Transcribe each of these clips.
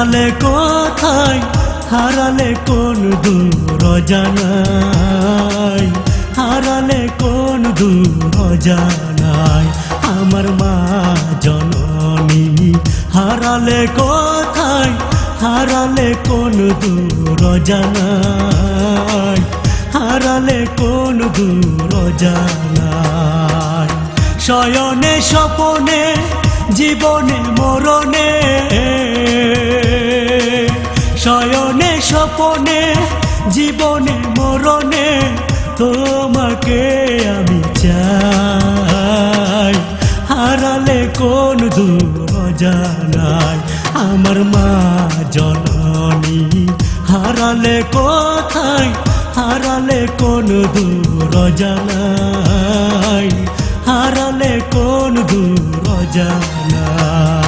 হারালে কোথায়? হারালে কোন দূর জানাই হারালে কোন দূর জানাই আমার মা জননী হারালে কোথায়? হারালে কোন দূর জানাই হারালে কোন দূর জানাই শয়নে স্বপনে, জীবনে মরণে। শয়নে, স্বপনে, জীবনে, মরণে তোমাকে আমি চাই। হারালে কোন দূর জানাই আমার মা জননী। হারালে কোথায়, হারালে কোন দূর জানাই হারালে কোন দূর জানাই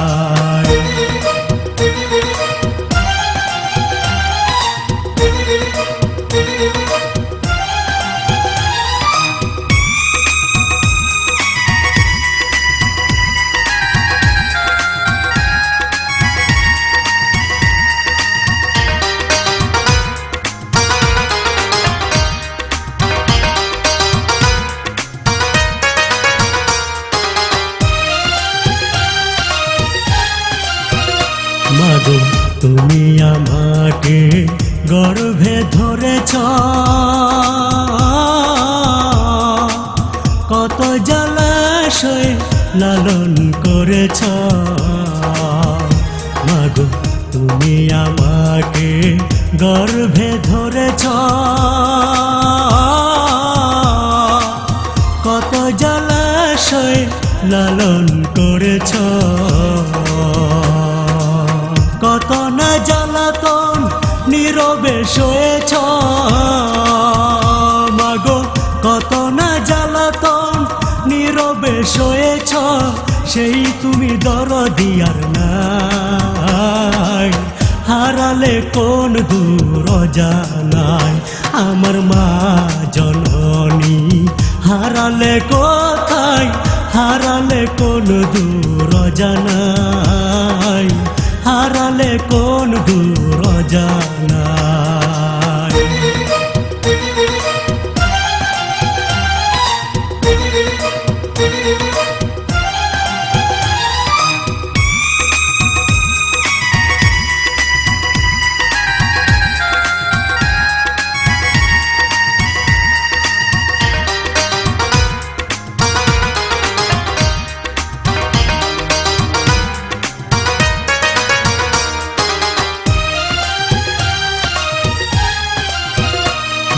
তুমি আমাকে গর্ভে ধরেছ। কত জলাশয় লালন করেছ। মাগো, তুমি আমাকে গর্ভে ধরেছ। কত জলাশয় লালন করেছ। নীরবে শোয়েছ। মাগো, কত না জ্বালাতন, নীরবে শোয়েছ। সেই তুমি দরদিয়ার নাই। হারালে কোন দূর জানাই। আমার মা জননী, হারালে কোথায়? হারালে কোন দূর জানাই। হারালে কোন দূর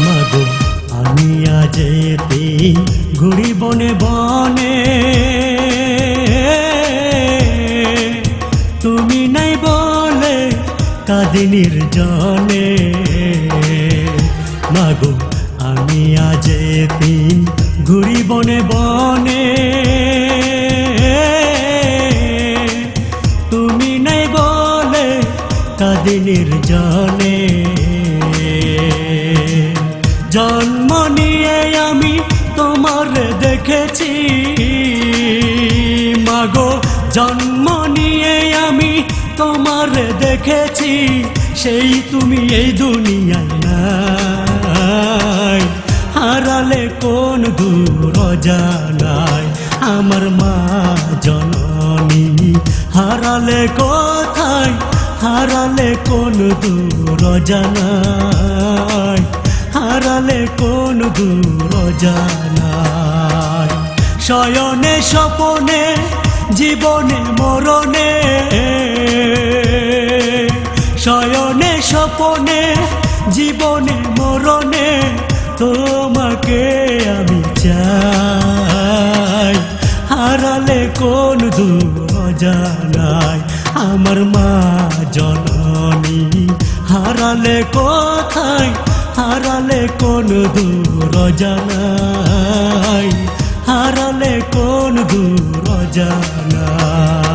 মাগো, আমি আজেতে ঘুরি বনে বনে। তুমি নাই বলে কাদিনীর জনে মাগো, আমি আজেতে ঘুরি বনে বনে। তুমি নাই বলে কাদিনীর জনে দেখেছি। মাগো, জন্ম নিয়ে আমি তোমার দেখেছি। সেই তুমি এই দুনিয়ায় নাই। হারালে কোন দূর জানাই আমার মা জননী, হারালে কোথায়? হারালে কোন দূর জানাই হারালে কোন দূর জানাই শয়নে স্বপনে, জীবনে মরণে। শয়নে স্বপনে, জীবনে মরণে তোমাকে আমি চাই। হারালে কোন দূর জানাই আমার মা জননী, হারালে কোথায় হারালে কোন দূর জানাই হারালে কোন দূর জানাই